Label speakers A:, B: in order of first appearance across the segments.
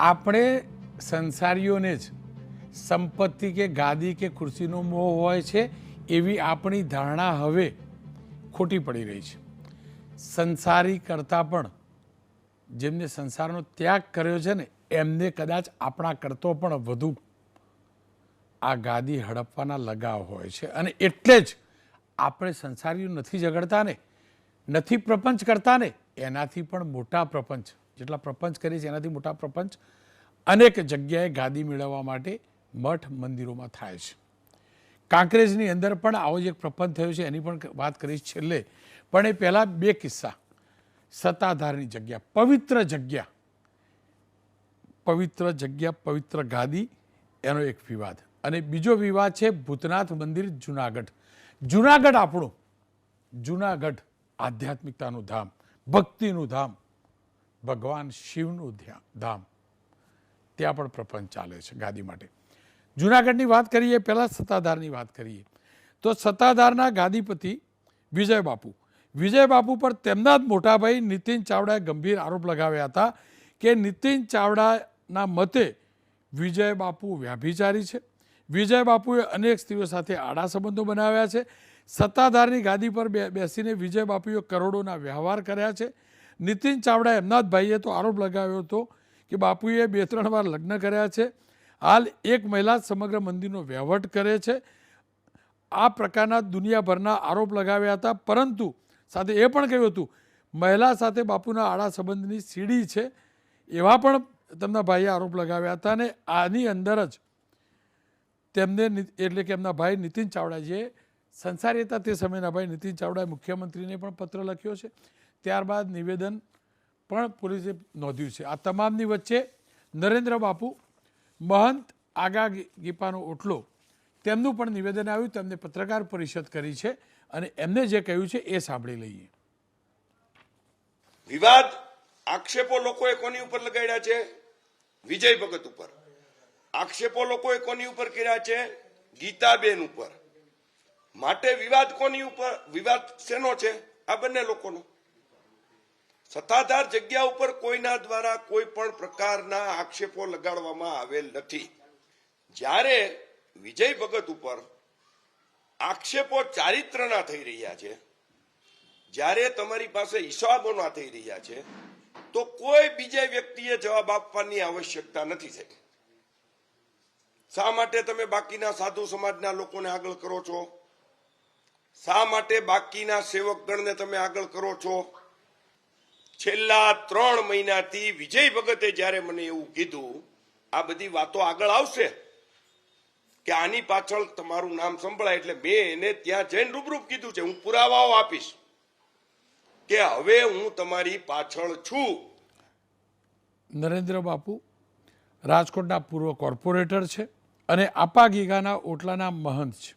A: આપણે સંસારીઓને જ સંપત્તિ કે ગાદી કે ખુરશીનો મોહ હોય છે એવી આપણી ધારણા હવે ખોટી પડી રહી છે. સંસારી કરતાં પણ જેમને સંસારનો ત્યાગ કર્યો છે ને, એમને કદાચ આપણા કરતો પણ વધુ આ ગાદી હડપવાના લગાવ હોય છે. અને એટલે જ આપણે સંસારીઓ નથી ઝઘડતા ને, નથી પ્રપંચ કરતા ને, એનાથી પણ મોટા પ્રપંચ જેટલા પ્રપંચ કરીએ છીએ, એનાથી મોટા પ્રપંચ અનેક જગ્યાએ ગાદી મેળવવા માટે મઠ મંદિરોમાં થાય છે. કાંકરેજની અંદર પણ આવો જ એક પ્રપંચ થયો છે, એની પણ વાત કરીશ છેલ્લે. પણ એ પહેલાં બે કિસ્સા. સત્તાધારની જગ્યા, પવિત્ર જગ્યા. પવિત્ર જગ્યા, પવિત્ર ગાદી, એનો એક વિવાદ. અને બીજો વિવાદ છે ભૂતનાથ મંદિર જુનાગઢ. જુનાગઢ આપણું. જુનાગઢ આધ્યાત્મિકતાનું ધામ, ભક્તિનું ધામ. ભગવાન શિવનું ધામ. ત્યાં પણ પ્રપંચ ચાલે છે ગાદી માટે. જુનાગઢની વાત કરીએ, પહેલાં સત્તાધારની વાત કરીએ, તો સત્તાધારના ગાદીપતિ વિજય બાપુ. વિજય બાપુ પર તેમના જ મોટાભાઈ નીતિન ચાવડાએ ગંભીર આરોપ લગાવ્યા હતા કે નીતિન ચાવડાના મતે વિજય બાપુ વ્યાભિચારી છે. વિજય બાપુએ અનેક સ્ત્રીઓ સાથે આડા સંબંધો બનાવ્યા છે. સત્તાધારની ગાદી પર બેસીને વિજય બાપુએ કરોડોના વ્યવહાર કર્યા છે. નીતિન ચાવડા એમના જ ભાઈએ તો આરોપ લગાવ્યો હતો કે બાપુએ બે ત્રણ વાર લગ્ન કર્યા છે. હાલ એક મહિલા સમગ્ર મંદિરનો વહીવટ કરે છે. આ પ્રકારના દુનિયાભરના આરોપ લગાવ્યા હતા. પરંતુ સાથે એ પણ કહ્યું હતું, મહિલા સાથે બાપુના આડા સંબંધની સીડી છે. એવા પણ તેમના ભાઈએ આરોપ લગાવ્યા હતા અને આની અંદર જ તેમને એટલે કે એમના ભાઈ નીતિન ચાવડાજીએ સંસારી હતા તે સમયના ભાઈ નીતિન ચાવડાએ મુખ્યમંત્રીને પણ પત્ર લખ્યો છે. ત્યારબાદ નિવેદન પણ પોલીસે નોંધ્યું છે. આ તમામની વચ્ચે નરેન્દ્ર બાપુ, મહંત આગા ગીપાનો ઓટલો, તેમનું પણ નિવેદન આવ્યું, તેમને પત્રકાર પરિષદ કરી છે અને એમને જે કહ્યું છે એ સાંભળી લઈએ.
B: વિવાદ આક્ષેપો લોકોએ કોની ઉપર લગાડ્યા છે? વિજય ભગત ઉપર. આક્ષેપો લોકોએ કોની ઉપર કર્યા છે? ગીતાબેન ઉપર. માટે વિવાદ કોની ઉપર? વિવાદ શેનો છે? આ બંને લોકોનો. સત્તાધાર જગ્યા ઉપર કોઈના દ્વારા કોઈ પણ પ્રકારના આક્ષેપો લગાડવામાં આવેલ નથી. જ્યારે વિજય ભગત ઉપર આક્ષેપો ચારિત્રના થઈ રહ્યા છે, જ્યારે તમારી પાસે હિસાબોના થઈ રહ્યા છે, તો કોઈ બીજા વ્યક્તિએ જવાબ આપવાની આવશ્યકતા નથી થઈ. શા માટે તમે બાકીના સાધુ સમાજના લોકોને આગળ કરો છો? શા માટે બાકીના સેવકગણને તમે આગળ કરો છો? છેલ્લા ત્રણ મહિનાથી વિજય ભગતે જ્યારે મને એવું કીધું, આ બધી વાતો આગળ આવશે કે આની પાછળ તમારું નામ સંભળાય એટલે મેં એને ત્યાં જઈને રૂબરૂપ કીધું છે, હું પુરાવાઓ આપીશ કે હવે હું તમારી પાછળ છું.
A: નરેન્દ્ર બાપુ, રાજકોટના પૂર્વ કોર્પોરેટર છે અને આપા ગીગાના ઓટલાના મહંત છે.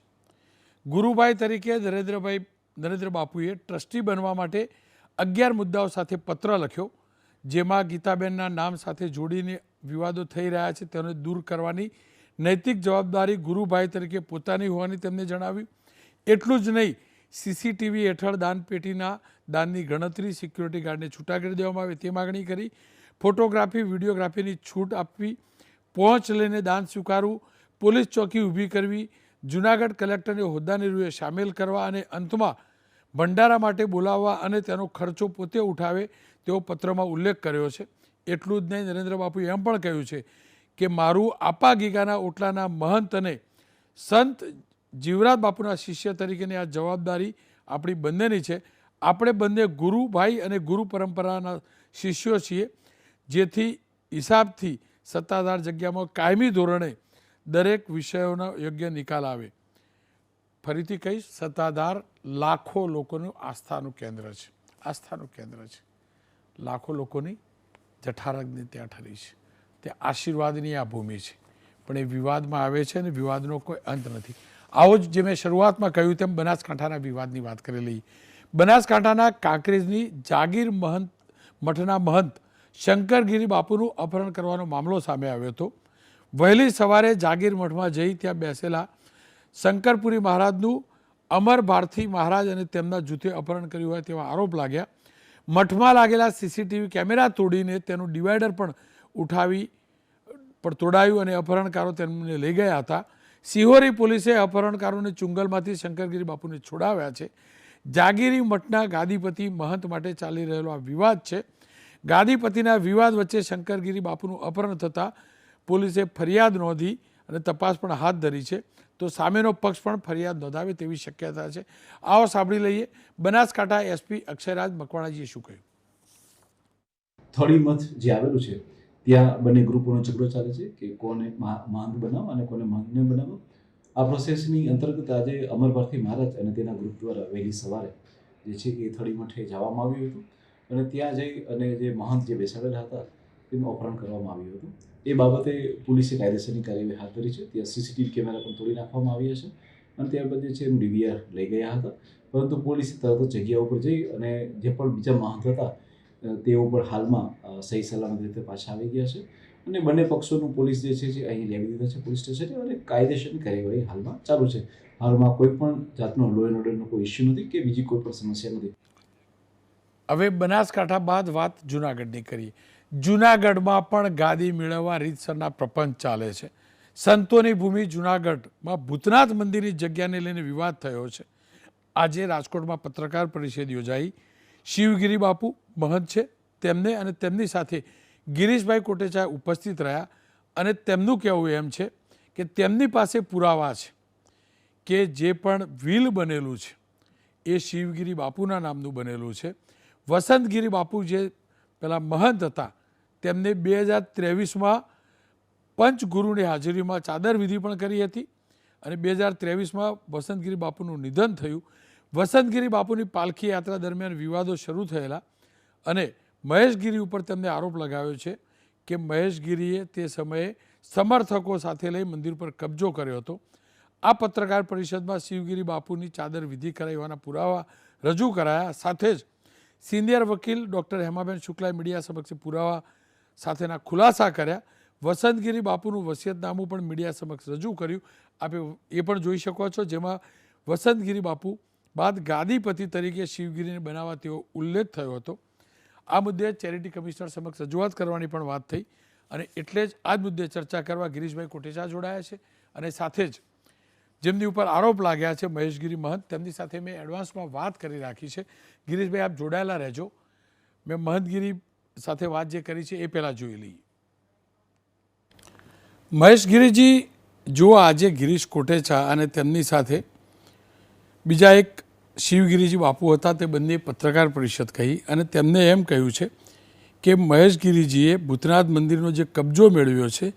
A: ગુરુભાઈ તરીકે નરેન્દ્રભાઈ, નરેન્દ્ર બાપુએ ટ્રસ્ટી બનવા માટે અગિયાર મુદ્દાઓ સાથે પત્ર લખ્યો, જેમાં ગીતાબેનના નામ સાથે જોડીને વિવાદો થઈ રહ્યા છે, તેને દૂર કરવાની નૈતિક જવાબદારી ગુરુભાઈ તરીકે પોતાની હોવાની તેમને જણાવ્યું. એટલું જ નહીં, સીસીટીવી હેઠળ દાનપેટીના દાનની ગણતરી સિક્યુરિટી ગાર્ડને છૂટા કરી દેવામાં આવે. તે માગણી કરી, ફોટોગ્રાફી, વિડીયોગ્રાફીની છૂટ આપવી, પહોંચ લઈને દાન સ્વીકારવું, પોલીસ ચોકી ઊભી કરવી, જુનાગઢ કલેક્ટરને હોદ્દાની રૂએ સામેલ કરવા અને અંતમાં ભંડારા માટે બોલાવવા અને તેનો ખર્ચો પોતે ઉઠાવે તેવો પત્રમાં ઉલ્લેખ કર્યો છે. એટલું જ નહીં, નરેન્દ્ર બાપુએ એમ પણ કહ્યું છે કે મારું આપા ગીગાના ઓટલાના મહંત અને સંત જીવરાજ બાપુના શિષ્ય તરીકેની આ જવાબદારી આપણી બંનેની છે. આપણે બંને ગુરુ ભાઈ અને ગુરુ પરંપરાના શિષ્યો છીએ, જેથી હિસાબથી સત્તાધાર જગ્યામાં કાયમી ધોરણે દરેક વિષયોનો યોગ્ય નિકાલ આવે. ફરીથી કહીશ, સત્તાધાર લાખો લોકોનું આસ્થાનું કેન્દ્ર છે. આસ્થાનું કેન્દ્ર છે. લાખો લોકોની જઠારગની ત્યાં ઠરી છે. તે આશીર્વાદની આ ભૂમિ છે. પણ એ વિવાદમાં આવે છે અને વિવાદનો કોઈ અંત નથી. આવો જ જે મેં શરૂઆતમાં કહ્યું તેમ બનાસકાંઠાના વિવાદની વાત કરેલી બનાસકાંઠાના કાંકરેજની જાગીર મહંત, મઠના મહંત શંકરગીરી બાપુનું અપહરણ કરવાનો મામલો સામે આવ્યો હતો. વહેલી સવારે જાગીર મઠમાં જઈ ત્યાં બેસેલા શંકરપુરી મહારાજનું અમર ભારતી મહારાજ અને તેમના જૂથે અપહરણ કર્યું હોય તેવા આરોપ લાગ્યા. મઠમાં લાગેલા સીસીટીવી કેમેરા તોડીને તેનું ડિવાઈડર પણ ઉઠાવી, પણ તોડાયું અને અપહરણકારો તેમને લઈ ગયા હતા. સિહોરી પોલીસે અપહરણકારોને ચુંગલમાંથી શંકરગીરી બાપુને છોડાવ્યા છે. જાગીરી મઠના ગાદીપતિ મહંત માટે ચાલી રહેલો આ વિવાદ છે. ગાદીપતિના વિવાદ વચ્ચે શંકરગીરી બાપુનું અપહરણ થતાં પોલીસે ફરિયાદ નોંધી અને તપાસ પણ હાથ ધરી છે. તો સામેનો પક્ષ પણ ફરિયાદ નોંધાવે તેવી શક્યતા છે. આવો સાંભળી લઈએ. બનાસકાંઠા એસપી અક્ષયરાજ મકવાણાજીએ શું કહ્યું?
C: થોડી મત જે આવેલું છે, ત્યાં બંને ગ્રુપોનો ઝઘડો ચાલે છે કે કોને મહા- મહંત બનાવો અને કોને મહંતને બનાવો. આ પ્રોસેસની અંતર્ગત આજે અમર ભારતી મહારાજ અને તેના ગ્રુપ દ્વારા વહેલી સવારે જે છે એ થડી મઠે જવામાં આવ્યું હતું. અને ત્યાં જઈ અને જે મહંત જે બેસાડેલા હતા તેનું અપહરણ કરવામાં આવ્યું હતું. એ બાબતે પોલીસે કાયદેસરની કાર્યવાહી હાથ ધરી છે. ત્યાં સીસીટીવી કેમેરા પણ તોડી નાખવામાં આવ્યા છે અને ત્યારબાદ જે છે એનું ડીવીઆર લઈ ગયા હતા. પરંતુ પોલીસે તરત જગ્યા ઉપર જઈ અને જે પણ બીજા મહંત હતા તેઓ પણ હાલમાં સહી સલામત રીતે પાછા આવી ગયા છે. અને બંને પક્ષોનું પોલીસ જે છે અહીં લેવી દીધા છે પોલીસ સ્ટેશને અને કાયદેસરની કાર્યવાહી હાલમાં ચાલુ છે. હાલમાં કોઈ પણ જાતનો લો એન્ડ ઓર્ડરનો કોઈ ઇસ્યુ નથી કે બીજી કોઈ પણ સમસ્યા નથી.
A: હવે બનાસકાંઠા બાદ વાત જુનાગઢની કરીએ. જુનાગઢમાં પણ ગાદી મેળવવા રીતસરના પ્રપંચ ચાલે છે. સંતોની ભૂમિ જુનાગઢમાં ભૂતનાથ મંદિરની જગ્યાને લઈને વિવાદ થયો છે. આજે રાજકોટમાં પત્રકાર પરિષદ યોજાઈ. શિવગીરી બાપુ મહંત છે. તેમને અને તેમની સાથે ગિરીશભાઈ કોટેચા ઉપસ્થિત રહ્યા અને તેમનું કહેવું એમ છે કે તેમની પાસે પુરાવા છે કે જે પણ વ્હીલ બનેલું છે એ શિવગીરી બાપુના નામનું બનેલું છે. વસંતગીરી બાપુ જે પેલા મહંત હતા તેમને બે હજાર ત્રેવીસમાં પંચગુરુની હાજરીમાં ચાદર વિધિ પણ કરી હતી અને બે હજાર ત્રેવીસમાં વસંતગીરી બાપુનું નિધન થયું. વસંતગીરી બાપુની પાલખી યાત્રા દરમિયાન વિવાદો શરૂ થયેલા અને મહેશગીરી ઉપર તેમને આરોપ લગાવ્યો છે કે મહેશગીરીએ તે સમયે સમર્થકો સાથે લઈ મંદિર પર કબજો કર્યો હતો. આ પત્રકાર પરિષદમાં શિવગીરી બાપુની ચાદર વિધિ કરાવવાના પુરાવા રજૂ કરાયા. સાથે જ સિનિયર વકીલ ડૉક્ટર હેમાબેન શુક્લાએ મીડિયા સમક્ષ પુરાવા સાથેના ખુલાસા કર્યા. વસંતગીરી બાપુનું વસિયતનામું પણ મીડિયા સમક્ષ રજૂ કર્યું. આપે એ પણ જોઈ શકો છો, જેમાં વસંતગીરી બાપુ બાદ ગાદીપતિ તરીકે શિવગીરીને બનાવવા તેવો ઉલ્લેખ થયો હતો. આ મુદ્દે ચેરિટી કમિશનર સમક્ષ રજૂઆત કરવાની પણ વાત થઈ અને એટલે જ આ જ મુદ્દે ચર્ચા કરવા ગિરીશભાઈ કોટેચા જોડાયા છે અને સાથે જ જેમની ઉપર આરોપ લાગ્યા છે મહેશગીરી મહંત, તેમની સાથે મેં એડવાન્સમાં વાત કરી રાખી છે. ગિરીશભાઈ, આપ જોડાયેલા રહેજો. મેં મહંતગીરી સાથે વાત જે કરી છે એ પહેલાં જોઈ લઈએ. મહેશગીરીજી જુઓ આજે ગિરીશ કોટેચા અને તેમની સાથે બીજા એક શિવગીરીજી બાપુ હતા, તે બંને પત્રકાર પરિષદ કહી અને તેમને એમ કહ્યું છે કે મહેશગીરીજીએ ભૂતનાથ મંદિરનો જે કબજો મેળવ્યો છે,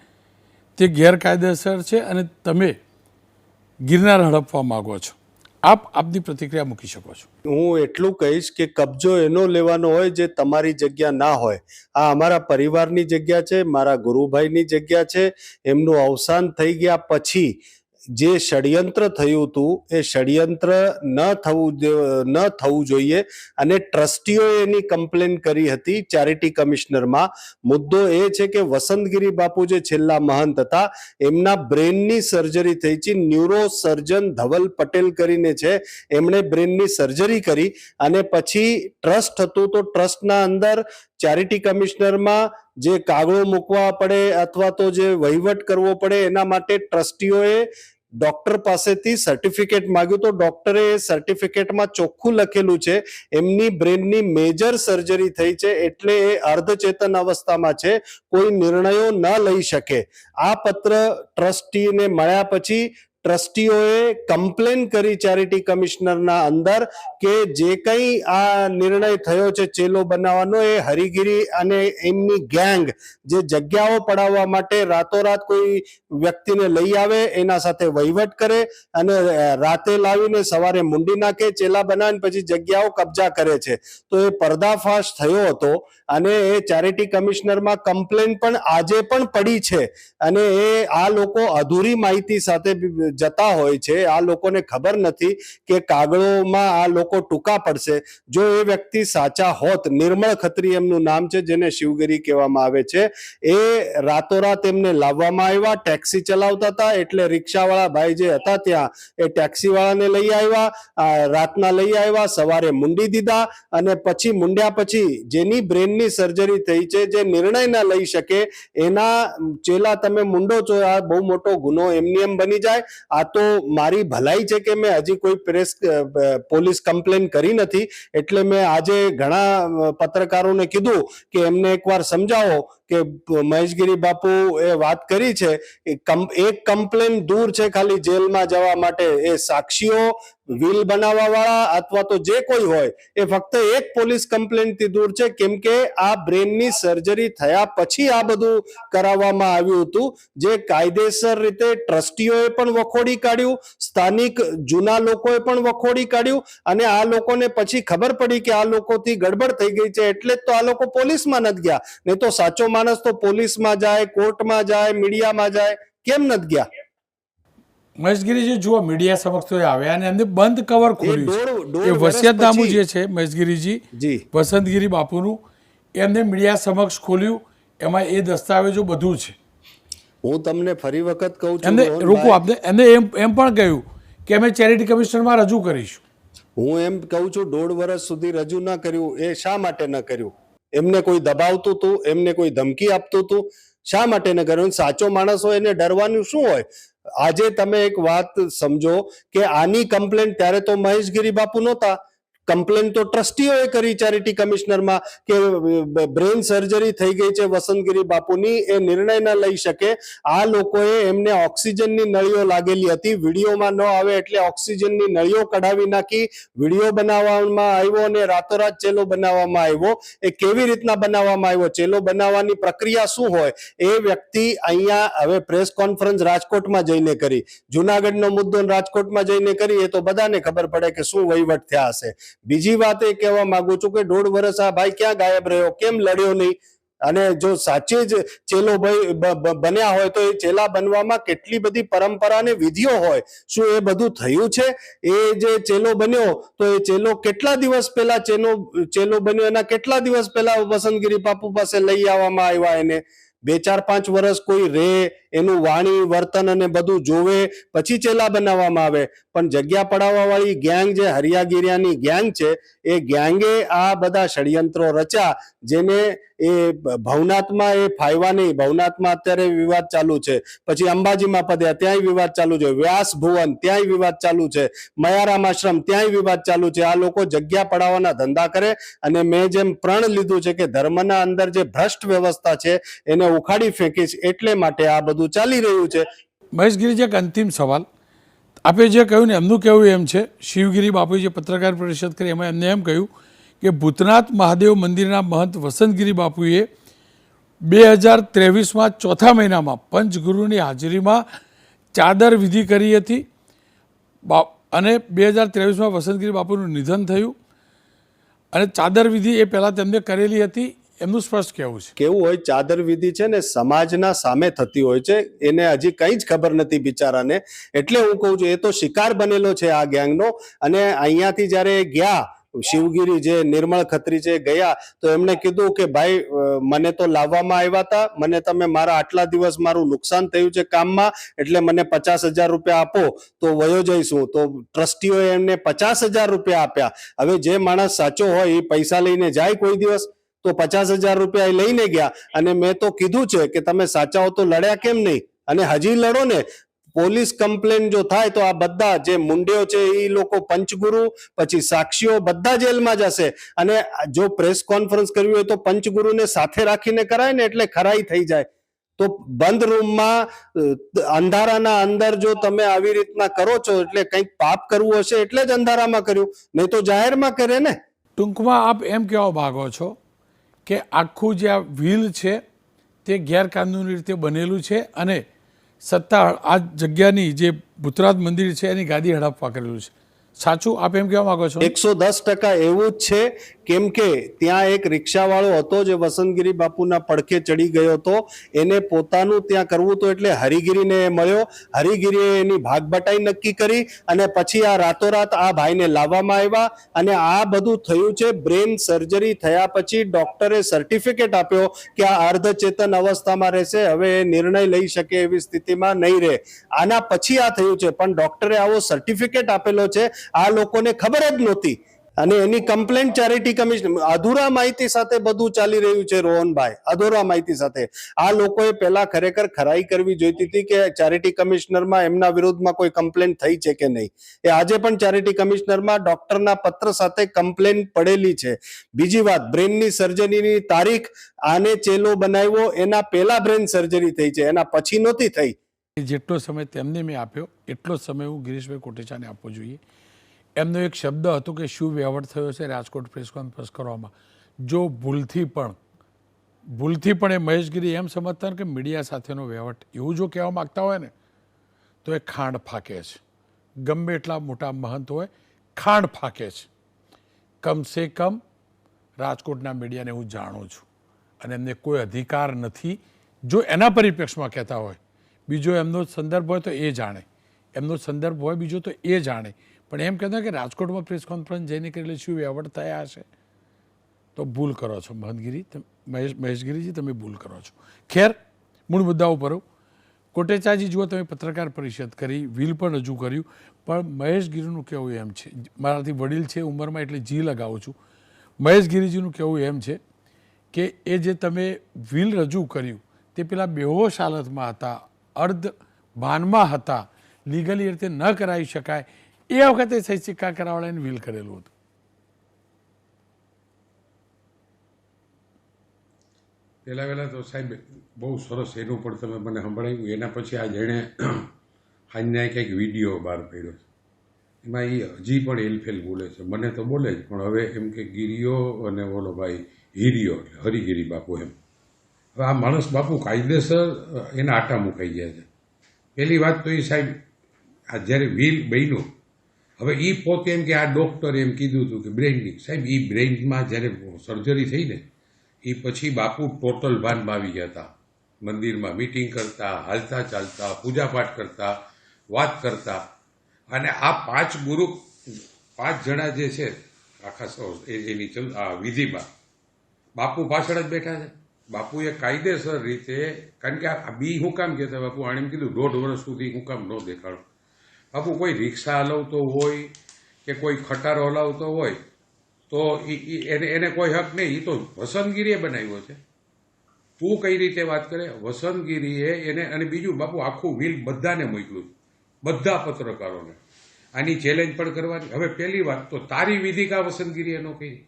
A: તે ગેરકાયદેસર છે અને તમે ગિરનાર હડપવા માગો છો. આપ આપની પ્રતિક્રિયા મૂકી શકો છો.
D: હું એટલું કહીશ કે કબજો એનો લેવાનો હોય જે તમારી જગ્યા ના હોય. આ અમારા પરિવારની જગ્યા છે, મારા ગુરુભાઈની જગ્યા છે. એમનું અવસાન થઈ ગયા પછી જે ષડયંત્ર થયું હતું, એ ષડયંત્ર ન થવું ન થવું જોઈએ. અને ટ્રસ્ટીઓએ એની કમ્પ્લેન કરી હતી ચેરિટી કમિશનરમાં. મુદ્દો એ છે કે વસંતગીરી બાપુ જે છેલ્લા મહંત હતા, એમના બ્રેનની સર્જરી થઈ છે. ન્યુરો સર્જન ધવલ પટેલ કરીને છે, એમણે બ્રેનની સર્જરી કરી. અને પછી ટ્રસ્ટ હતું તો ટ્રસ્ટના અંદર ચેરિટી કમિશનરમાં જે કાગળો મૂકવા પડે અથવા તો જે વહીવટ કરવો પડે, એના માટે ટ્રસ્ટીઓએ ડોક્ટર પાસેથી સર્ટિફિકેટ માંગ્યું તો ડોક્ટરે સર્ટિફિકેટમાં ચોખ્ખું લખેલું છે, એમની બ્રેનની મેજર સર્જરી થઈ છે, એટલે એ અર્ધચેતન અવસ્થામાં છે, કોઈ નિર્ણયો ન લઈ શકે. આ પત્ર ટ્રસ્ટીને મળ્યા પછી ટ્રસ્ટીઓએ કમ્પ્લેન કરી ચેરિટી કમિશનરના અંદર કે જે કંઈ આ નિર્ણય થયો છે ચેલો બનાવવાનો એ હરિગીરી અને એમની ગેંગ જે જગ્યાઓ પડાવવા માટે રાતોરાત કોઈ વ્યક્તિને લઈ આવે એના સાથે વહીવટ કરે અને રાતે લાવીને સવારે મુંડી નાખે, ચેલા બનાવીને પછી જગ્યાઓ કબજા કરે છે. તો એ પર્દાફાશ થયો હતો અને એ ચેરિટી કમિશનરમાં કમ્પ્લેન પણ આજે પણ પડી છે. અને એ આ લોકો અધૂરી માહિતી સાથે જતા હોય છે, આ લોકોને ખબર નથી કે કાગળોમાં આ લોકો ટૂંકા પડશે. જો એ વ્યક્તિ સાચા હોત, નિર્મળ ખત્રી એમનું નામ છે જેને શિવગીરી કહેવામાં આવે છે, એ રાતોરાત એમને લાવવામાં આવ્યા, ટેક્સી ચલાવતા હતા, એટલે રિક્ષાવાળા ભાઈ જે હતા ત્યાં, એ ટેક્સીવાળાને લઈ આવ્યા રાતના લઈ આવ્યા, સવારે મુંડી દીધા અને પછી મુંડ્યા પછી જેની બ્રેનની સર્જરી થઈ છે, જે નિર્ણય ના લઈ શકે, એના ચેલા તમે મુંડો છો, આ બહુ મોટો ગુનો એમની એમ બની જાય આ તો મારી ભલાઈ છે કે મેં હજી કોઈ પ્રેસ પોલીસ કમ્પ્લેન કરી નથી, એટલે મેં આજે ઘણા પત્રકારોને કીધું કે એમને એકવાર સમજાવો કે મહેશગીરી બાપુ એ વાત કરી છે એક કમ્પ્લેન દૂર છે ખાલી જેલમાં જવા માટે, એ સાક્ષીઓ વિલ બનાવવા વાળા અથવા તો જે કોઈ હોય, એ ફક્ત એક પોલીસ કમ્પ્લેનથી દૂર છે. કેમ કે આ બ્રેનની સર્જરી થયા પછી આ બધું કરાવવામાં આવ્યું હતું. જે કાયદેસર રીતે ટ્રસ્ટીઓએ પણ વખોડી કાઢ્યું, સ્થાનિક જૂના લોકોએ પણ વખોડી કાઢ્યું અને આ લોકોને પછી ખબર પડી કે આ લોકોથી ગડબડ થઈ ગઈ છે એટલે જ તો આ લોકો પોલીસમાં નથી ગયા. નહીં તો સાચો માણસ તો પોલીસમાં જાય, કોર્ટમાં જાય, મીડિયામાં જાય, કેમ નથી ગયા?
A: મહેશગીરીજી જુઓ મીડિયા સમક્ષ તો આવ્યા અને એમને બંધ કવર ખોલ્યું એ વસિયતનામું જે છે મહેશગીરીજી
D: જી.
A: વસંતગીરી બાપુનું એમને મીડિયા સમક્ષ ખોલ્યું. એમાં એ દસ્તાવેજો બધું છે.
D: હું તમને ફરી વખત કહું છું
A: એમને રોકો આપને. એમને એમ એમ પણ કહ્યું કે અમે ચેરિટી કમિશનમાં રજૂ કરીશું.
D: હું એમ કહું છું દોઢ વર્ષ સુધી રજૂ ન કર્યું. એ શા માટે ન કર્યું? એમને કોઈ દબાવતું હતું? એમને કોઈ ધમકી આપતું હતું? શા માટે ન કર્યું? સાચો માણસ હોય એને ડરવાનું શું હોય? આજે તમે એક વાત સમજો કે આની કમ્પ્લેન ત્યારે તો મહેશગીરી બાપુ નહોતા. કમ્પ્લેન તો ટ્રસ્ટીઓએ કરી ચેરિટી કમિશનરમાં કે બ્રેન સર્જરી થઈ ગઈ છે વસંતગીરી બાપુની, એ નિર્ણય ન લઈ શકે. આ લોકોએ એમને ઓક્સિજનની નળીઓ લાગેલી હતી. વિડીયોમાં ન આવે એટલે ઓક્સિજનની નળીઓ કઢાવી નાખી. વીડિયો બનાવવામાં આવ્યો અને રાતોરાત ચેલો બનાવવામાં આવ્યો. એ કેવી રીતના બનાવવામાં આવ્યો? ચેલો બનાવવાની પ્રક્રિયા શું હોય? એ વ્યક્તિ અહીંયા હવે પ્રેસ કોન્ફરન્સ રાજકોટમાં જઈને કરી. જુનાગઢનો મુદ્દો રાજકોટમાં જઈને કરી. એ તો બધાને ખબર પડે કે શું વહીવટ થયા હશે. બીજી વાત એ કહેવા માંગુ છું કે દોઢ વર્ષ આ ભાઈ ક્યાં ગાયબ રહ્યો? કેમ લડ્યો નહીં? અને જો સાચે જ ચેલો ભાઈ બન્યા હોય તો એ ચેલા બનવામાં કેટલી બધી પરંપરા ને વિધિઓ હોય? શું એ બધું થયું છે? એ જે ચેલો બન્યો, તો એ ચેલો કેટલા દિવસ પહેલા ચેલો ચેલો બન્યો? એના કેટલા દિવસ પહેલા વસંતગીરી બાપુ પાસે લઈ આવવામાં આવ્યા એને? બે ચાર પાંચ વર્ષ કોઈ રે, એનું વાણી, વર્તન અને બધું જોવે, પછી ચેલા બનાવવામાં આવે. પણ જગ્યા પડાવવા વાળી ગેંગ જે હરિયાગીરિયાની ગેંગ છે, એ ગેંગે આ બધા ષડયંત્રો રચ્યા, જેને એ ભવનાથમાં એ ફાયવા નહીં. ભવનાથમાં અત્યારે વિવાદ ચાલુ છે. પછી અંબાજીમાં પદ્યા ત્યાંય વિવાદ ચાલુ છે. વ્યાસ ભુવન, ત્યાંય વિવાદ ચાલુ છે. મયારામ આશ્રમ, ત્યાંય વિવાદ ચાલુ છે. આ લોકો જગ્યા પડાવવાના ધંધા કરે અને મેં જેમ પ્રણ લીધું છે કે ધર્મના અંદર જે ભ્રષ્ટ વ્યવસ્થા છે, એને ઉખાડી ફેંકીશ એટલે માટે આ બધું ચાલી રહ્યું છે.
A: મહેશગીરીજી, એક અંતિમ સવાલ. આપે જે કહ્યું ને એમનું કહેવું એમ છે, શિવગીરી બાપુએ જે પત્રકાર પરિષદ કરી, એમાં એમને એમ કહ્યું કે ભૂતનાથ મહાદેવ મંદિરના મહંત વસંતગીરી બાપુએ બે હજાર ત્રેવીસમાં ચોથા મહિનામાં પંચગુરુની હાજરીમાં ચાદર વિધિ કરી હતી. બા અને બે હજાર ત્રેવીસમાં વસંતગીરી બાપુનું નિધન થયું. અને ચાદર વિધિ એ પહેલાં તેમને કરેલી હતી. એમનું સ્પષ્ટ કહેવું છે.
D: કેવું હોય, ચાદર વિધિ છે ને સમાજના સામે થતી હોય છે, એને હજી કંઈ જ ખબર નથી બિચારાને. એટલે હું કહું છું, એ તો શિકાર બનેલો છે આ ગેંગનો. અને અહીંયાથી જ્યારે ગયા, શિવગીરી જે નિર્મળ ખત્રી છે ગયા, તો એમણે કીધું કે, ભાઈ મને તો લાવવામાં આવ્યા હતા. મને તમે મારા આટલા દિવસ મારું નુકસાન થયું છે કામમાં, એટલે મને પચાસ હજાર રૂપિયા આપો. તો વયો જઈશું. તો ટ્રસ્ટીઓએ એમને પચાસ હજાર રૂપિયા આપ્યા. હવે જે માણસ સાચો હોય, એ પૈસા લઈને જાય કોઈ દિવસ તો પચાસ હજાર રૂપિયા એ લઈને ગયા. અને મેં તો કીધું છે કે તમે સાચા હો તો લડ્યા કેમ નહીં? અને હજી લડો ને. પોલીસ કમ્પ્લેન જો થાય તો આ બધા જે મુંડ્યો છે એ લોકો પંચગુરુ, પછી સાક્ષીઓ બધા જેલમાં જશે. અને જો પ્રેસ કોન્ફરન્સ કરવી હોય તો પંચગુરુને સાથે રાખીને કરાય ને એટલે ખરાઈ થઈ જાય. તો બંધ રૂમમાં અંધારાના અંદર જો તમે આવી રીતના કરો છો એટલે કંઈક પાપ કરવું હશે એટલે જ અંધારામાં કર્યું. નહીં તો જાહેરમાં કરે ને.
A: ટૂંકમાં આપ એમ કહેવા ભાગો છો? કે આખું જે આ વ્હીલ છે, તે ગેરકાનૂની રીતે બનેલું છે અને સત્તા, આ જગ્યાની જે ભૂતરાજ મંદિર છે, એની ગાદી હડપવા કરેલું છે. સાચું? આપ એમ કહેવા માંગો છો?
D: એકસો દસ ટકા એવું જ છે, કેમ કે ત્યાં એક રિક્ષાવાળો હતો જે વસંતગીરી બાપુના પડખે ચડી ગયો હતો. એને પોતાનું ત્યાં કરવું તો એટલે હરિગીરીને મળ્યો. હરિગીરીએ એની ભાગબટાઈ નક્કી કરી અને પછી આ રાતોરાત આ ભાઈને લાવવામાં આવ્યા અને આ બધું થયું છે. બ્રેન સર્જરી થયા પછી ડોક્ટરે સર્ટિફિકેટ આપ્યો કે આ અર્ધચેતન અવસ્થામાં રહેશે, હવે એ નિર્ણય લઈ શકે એવી સ્થિતિમાં નહીં રહે. આના પછી આ થયું છે, પણ ડોક્ટરે આવો સર્ટિફિકેટ આપેલો છે આ લોકોને ખબર જ નહોતી. અને એની કમ્પ્લેન ચેરિટી કમિશન અધૂરા માહિતી સાથે બધું ચાલી રહ્યું છે રોહનભાઈ, અધૂરા માહિતી સાથે. આ લોકોએ પહેલા ખરેખર ખરાઈ કરવી જોઈતી હતી કે ચેરિટી કમિશનરમાં એમના વિરુદ્ધમાં કોઈ કમ્પ્લેન થઈ છે કે નહીં. એ આજે પણ ચેરિટી કમિશનરમાં ડોક્ટરના પત્ર સાથે કમ્પ્લેન પડેલી છે. બીજી વાત બ્રેનની સર્જરીની તારીખ આને ચેલો બનાવ્યો, એના પહેલા બ્રેન સર્જરી થઈ છે, એના પછી નહોતી થઈ.
A: જેટલો સમય તેમને મેં આપ્યો, એટલો સમય હું ગિરીશભાઈ કોટેચાને આપવો જોઈએ. એમનો એક શબ્દ હતો કે શું વ્યવહાર થયો છે રાજકોટ પ્રેસ કોન્ફરન્સ કરવામાં. જો ભૂલથી પણ ભૂલથી પણ એ મહેશગીરી એમ સમજતા કે મીડિયા સાથેનો વ્યવહાર, એવું જો કહેવા માગતા હોય ને, તો એ ખાંડ ફાકે છે. ગમે એટલા મોટા મહંત હોય, ખાંડ ફાકે છે. કમસે કમ રાજકોટના મીડિયાને હું જાણું છું. અને એમને કોઈ અધિકાર નથી. જો એના પરિપ્રેક્ષમાં કહેતા હોય, બીજો એમનો સંદર્ભ હોય તો એ જાણે. એમનો સંદર્ભ હોય, બીજો તો એ જાણે. પણ એમ કહેતા કે રાજકોટમાં પ્રેસ કોન્ફરન્સ જઈને કરેલી શું વ્યવહાર થયા હશે તો ભૂલ કરો છો મહંતગીરી તમ- મહેશ, મહેશગીરીજી, તમે ભૂલ કરો છો. ખેર, મૂળ મુદ્દા ઉપર કોટેચાજી, જુઓ તમે પત્રકાર પરિષદ કરી, વિલ પણ રજૂ કર્યું. પણ મહેશગીરીનું કહેવું એમ છે, મારાથી વડીલ છે ઉંમરમાં એટલે જી લગાવું છું. મહેશગીરીજીનું કહેવું એમ છે કે એ જે તમે વિલ રજૂ કર્યું, તે પેલા બેહોશ હાલતમાં હતા, અર્ધ ભાનમાં હતા. લીગલી રીતે ન કરાવી શકાય એ વખતે શૈક્ષિક સિક્કા વીલ કરેલું હતું.
E: પહેલાં વહેલા તો સાહેબ, બહુ સરસ એનું પણ તમે મને સંભળાવ્યું. એના પછી આ જેણે આજના કંઈક વીડિયો બહાર પડ્યો છે. એમાં એ હજી પણ એલફેલ બોલે છે. મને તો બોલે જ, પણ હવે એમ કે ગિરિયો અને ઓલો ભાઈ હિરિયો એટલે હરિગીરી બાપુ એમ. હવે આ માણસ બાપુ કાયદેસર એના આટા મુકાઈ ગયા છે. પહેલી વાત તો એ સાહેબ, આ જ્યારે વીલ બન્યું હવે એ પોતે એમ કે આ ડૉક્ટરે એમ કીધું હતું કે બ્રેઇનની સાહેબ એ બ્રેઇનમાં જ્યારે સર્જરી થઈ ને એ પછી બાપુ ટોટલ ભાનમાં આવી ગયા હતા. મંદિરમાં મીટિંગ કરતા, હાલતા ચાલતા, પૂજાપાઠ કરતા, વાત કરતા. અને આ પાંચ ગુરુ, પાંચ જણા જે છે, આખા સૌ એની વિધિમાં, બાપુ પાછળ જ બેઠા છે. બાપુએ કાયદેસર રીતે, કારણ કે આ બી હું કામ કહેતા બાપુ, આણે કીધું, દોઢ વર્ષ સુધી હું કામ ન દેખાડો. બાપુ કોઈ રિક્ષા હલાવતો હોય કે કોઈ ખટારો હલાવતો હોય, તો એને એને કોઈ હક નહીં. એ તો વસંતગીરીએ બનાવ્યો છે. તું કઈ રીતે વાત કરે? વસંતગીરીએ એને અને બીજું, બાપુ, આખું વિલ બધાને મોકલ્યું. બધા પત્રકારોને. આની ચેલેન્જ પણ કરવાની. હવે પહેલી વાત તો તારી વિધિ કા એનો કહી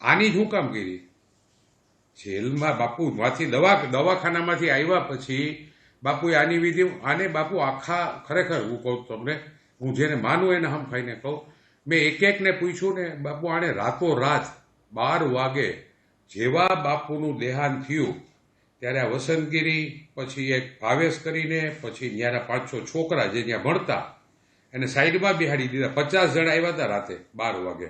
E: આની જ હું કામ કરી? જેલમાં બાપુ માંથી દવા દવાખાનામાંથી આવ્યા પછી બાપુએ આની વિધિ આને બાપુ આખા ખરેખર હું કહું તમને, હું જેને માનું એને હમ ખાઈને કહું. મેં એક એકને પૂછ્યું ને, બાપુ, આને રાતોરાત બાર વાગે જેવા બાપુનું દેહાંત થયું, ત્યારે આ વસંતગીરી, પછી એક ભાવેશ કરીને, પછી ન્યારા પાંચ છ છોકરા જે ત્યાં ભણતા, એને સાઈડમાં બિહાડી દીધા. પચાસ જણા આવ્યા હતા રાતે બાર વાગે.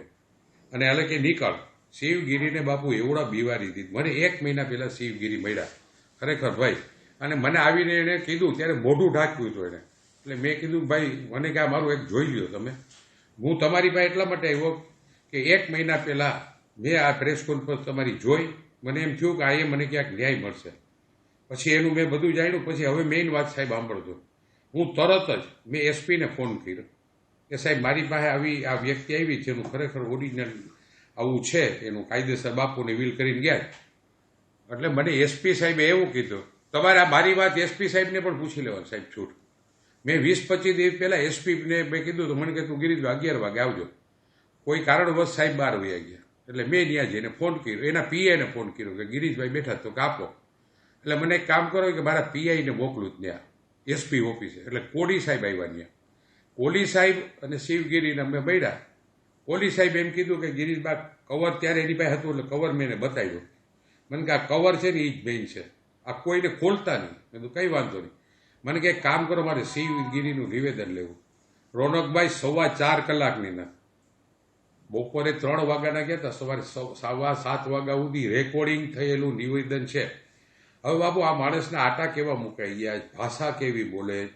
E: અને એટલે કે નીકળ. શિવગીરીને બાપુ એવડા બીવારી દીધી. મને એક મહિના પહેલાં શિવગીરી મળ્યા. ખરેખર ભાઈ અને મને આવીને એને કીધું, ત્યારે મોઢું ઢાંક્યું હતું એને. એટલે મેં કીધું, ભાઈ, મને કે આ મારું એક જોઈ લ્યો તમે. હું તમારી પાસે એટલા માટે આવ્યો કે એક મહિના પહેલા મેં આ પ્રેસ કોન્ફરન્સ તમારી જોઈ. મને એમ થયું કે આ એ મને ક્યાંક ન્યાય મળશે. પછી એનું મેં બધું જાણ્યું. પછી હવે મેઇન વાત સાહેબ સાંભળજો. હું તરત જ મેં એસપીને ફોન કર્યો કે સાહેબ, મારી પાસે આવી આ વ્યક્તિ આવી જેનું ખરેખર ઓરિજિનલ આવું છે, એનું કાયદેસર બાપુને વિલ કરીને ગયા એટલે મને એસપી સાહેબે એવું કીધું તમારે આ મારી વાત એસપી સાહેબને પણ પૂછી લેવાનું સાહેબ છૂટ. મેં વીસ પચીસ દિવસ પહેલાં એસપીને મેં કીધું તો મને કે તું ગીરી અગિયાર વાગે આવજો. કોઈ કારણવશ સાહેબ બાર વયા ગયા. એટલે મેં ત્યાં જઈને ફોન કર્યો, એના પીઆઈને ફોન કર્યો કે ગિરીશભાઈ બેઠા તો કાપો. એટલે મને એક કામ કરો કે મારા પીઆઈને મોકલું જ ત્યાં, એસપી ઓફિસે. એટલે કોડી સાહેબ આવ્યા ત્યાં. કોલી સાહેબ અને શિવગીરીને અમે મળ્યા. કોલી સાહેબ એમ કીધું કે ગિરીશબા કવર ત્યારે એની પાસે હતું એટલે કવર મેં એને બતાવ્યું. મને કે આ કવર છે ને એ જ બેન છે. આ કોઈને ખોલતા નહીં. મેં કીધું, કંઈ વાંધો નહીં. મને કે કામ કરો, મારે શિવગીરીનું નિવેદન લેવું. રોનકભાઈ સવા ચાર કલાકની ના. બપોરે ત્રણ વાગ્યાના ગયા હતા સવારે સવ- સવા સાત વાગ્યા સુધી રેકોર્ડિંગ થયેલું નિવેદન છે. હવે બાબુ આ માણસના આટા કેવા મુકાઈ ગયા ભાષા કેવી બોલે?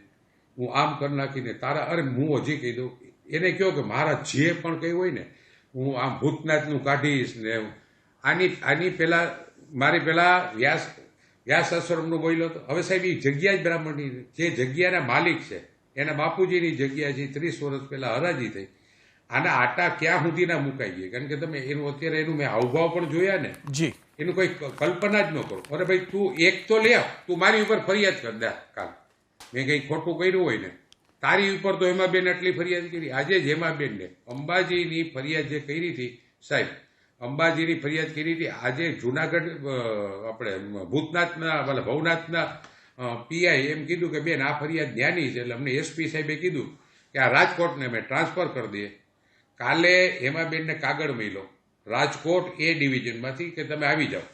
E: હું આમ કરી નાખીને તારા, અરે હું હજી કહી દઉં, એને કહો કે મારા જે પણ કહ્યું હોય ને, હું આમ ભૂતનાથનું કાઢીશ ને આની આની પહેલાં, મારી પહેલાં વ્યાસ વ્યાસ આશ્રમનું બોલ્યો હતો હવે સાહેબ એ જગ્યા જ બ્રાહ્મણની જે જગ્યાના માલિક છે એના બાપુજીની જગ્યા છે ત્રીસ વર્ષ પહેલા હરાજી થઈ. આના આટા ક્યાં સુધીના મુકાઈ ગયા? કારણ કે તમે એનું અત્યારે એનું મેં હાવભાવ પણ જોયા ને.
A: જી.
E: એનું કોઈ કલ્પના જ ન કરો. અરે ભાઈ તું એક તો લે તું મારી ઉપર ફરિયાદ કર. દે કાલ. મેં કંઈ ખોટું કર્યું હોય ને. તારી ઉપર તો હેમાબેન આટલી ફરિયાદ કરી. આજે જ હેમાબેનને અંબાજીની ફરિયાદ જે કરી હતી સાહેબ અંબાજીની ફરિયાદ કરી હતી. આજે જુનાગઢ આપણે ભૂતનાથના મતલબ ભવનાથના પીઆઈ એમ કીધું કે, બેન, આ ફરિયાદ જ્ઞાની છે. એટલે અમને એસપી સાહેબે કીધું કે, આ રાજકોટને અમે ટ્રાન્સફર કરી દઈએ. કાલે હેમાબેનને કાગળ મળ્યો. રાજકોટ એ ડિવિઝનમાંથી કે, તમે આવી જાઓ.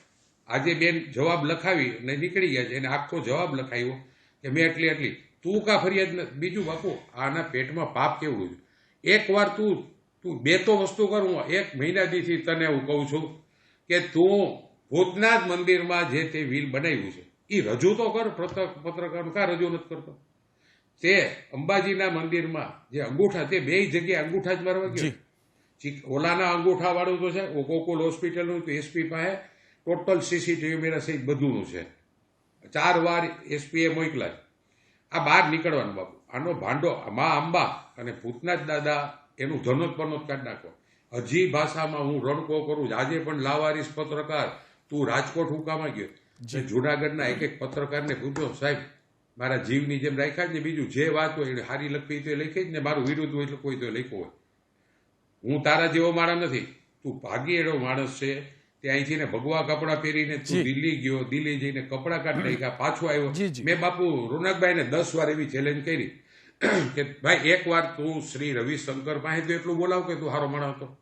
E: આજે બેન જવાબ લખાવી અને નીકળી ગયા છે. એને આખો જવાબ લખાવ્યો કે, મેં એટલી એટલી તું કા ફરિયાદ બીજું બાપુ, આના પેટમાં પાપ કેવું છે? એકવાર તું તું બે તો વસ્તુ કર. હું એક મહિનાથી તને હું કહું છું કે તું ભૂતનાથ મંદિરમાં જે તે વ્હીલ બનાવ્યું છે એ રજૂ તો કર પત્ર- પત્રકાર કાં રજૂ નથી કરતો? તે અંબાજીના મંદિરમાં જે અંગૂઠા તે બે જગ્યાએ અંગૂઠા જ મારવા ગયો.
A: જી.
E: ઓલાના અંગૂઠા વાળું તો છે ઓ ગોકુલ હોસ્પિટલનું તો એસપી પાસે ટોટલ સીસીટીવી મેરા સહિત બધુંનું છે. ચાર વાર એસપીએ મોકલા આ બહાર નીકળવાનું બાપુ. આનો ભાંડો મા અંબા અને ભૂતનાથ દાદા એનું ધનોત પનોત કાઢી નાખો. હજી ભાષામાં હું રણકો કરું છું. આજે પણ લાવારીસ પત્રકાર તું રાજકોટ હુકામાં ગયો. જુનાગઢના એક એક પત્રકારને પૂછ્યો સાહેબ મારા જીવની જેમ રાખ્યા છે ને બીજું જે વાત હોય એને હારી લખવી તો લખી જ ને મારું વિરુદ્ધ હોય એટલે કોઈ તો લખ્યો હોય. હું તારા જેવો માણસ નથી. તું ભાગી એનો માણસ છે. ત્યાં જઈને ભગવા કપડાં પહેરીને તું દિલ્હી ગયો. દિલ્હી જઈને કપડાં કાઢી નાખ્યા પાછો આવ્યો. મેં બાપુ રોનકભાઈને દસ વાર એવી ચેલેન્જ કરી. કે ભાઈ એક વાર તું શ્રી રવિશંકર પાસે તો એટલું બોલાવ કે તું હારો માણસ હતો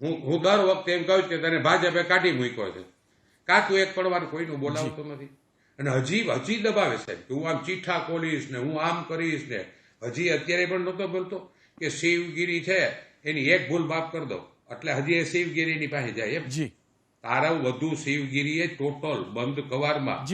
E: હું હું દર વખતે એમ કહું છું કે તને ભાજપે કાઢી મૂક્યો છે. કાં તું એક પણ વાર કોઈનું બોલાવતો નથી. અને હજી હજી દબાવે સાહેબ કે હું આમ ચીઠા ખોલીશ ને હું આમ કરીશ ને હજી અત્યારે પણ નહોતો બોલતો કે શિવગીરી છે એની એક ભૂલ માફ કરી દો એટલે હજી એ શિવગીરીની પાસે જાય એમ.
A: જી.
E: તારા વધુ શિવગીરીએ ટોટલ બંધ કવારમાં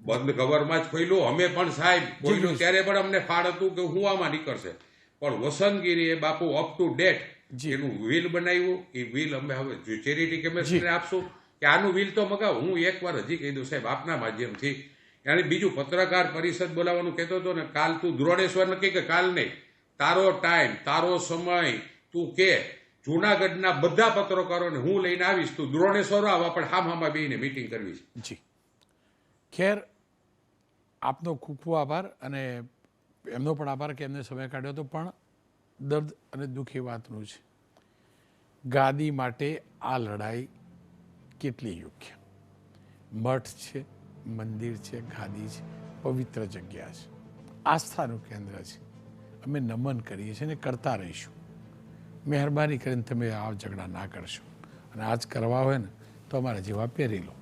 E: બંધ કવરમાં જ ખોલ્યું અમે પણ સાહેબ ખોલ્યું ત્યારે પણ અમને ફાળ હતું કે હું આમાં નીકળશે. પણ વસંતગીરી એ બાપુ અપ ટુ ડેટ. એનું વ્હીલ બનાવ્યું. એ વ્હીલ અમે હવે ચેરિટી
A: જી.
E: આપશું કે આનું વ્હીલ તો મગાવ. હું એકવાર હજી કહી દઉં સાહેબ આપના માધ્યમથી. અને બીજું પત્રકાર પરિષદ બોલાવવાનું કહેતો હતો ને કાલ તું ધ્રોણેશ્વર નક્કી કે કાલ નહીં. તારો ટાઈમ તારો સમય તું કે. જુનાગઢના બધા પત્રકારોને હું લઈને આવીશ. તું દ્રોણેશ્વર આવા પણ હામ હામાં બેને મીટિંગ કરવી છે.
A: જી. ખેર, આપનો ખૂબ ખૂબ આભાર અને એમનો પણ આભાર કે એમને સમય કાઢ્યો હતો, પણ દર્દ અને દુઃખી વાતનું છે. ગાદી માટે આ લડાઈ કેટલી યોગ્ય? મઠ છે, મંદિર છે, ગાદી છે, પવિત્ર જગ્યા છે, આસ્થાનું કેન્દ્ર છે. અમે નમન કરીએ છીએ અને કરતા રહીશું. મહેરબાની કરીને તમે આ ઝઘડા ના કરશો. અને આજ કરવા હોય ને, તો અમારા જેવા પહેરી લો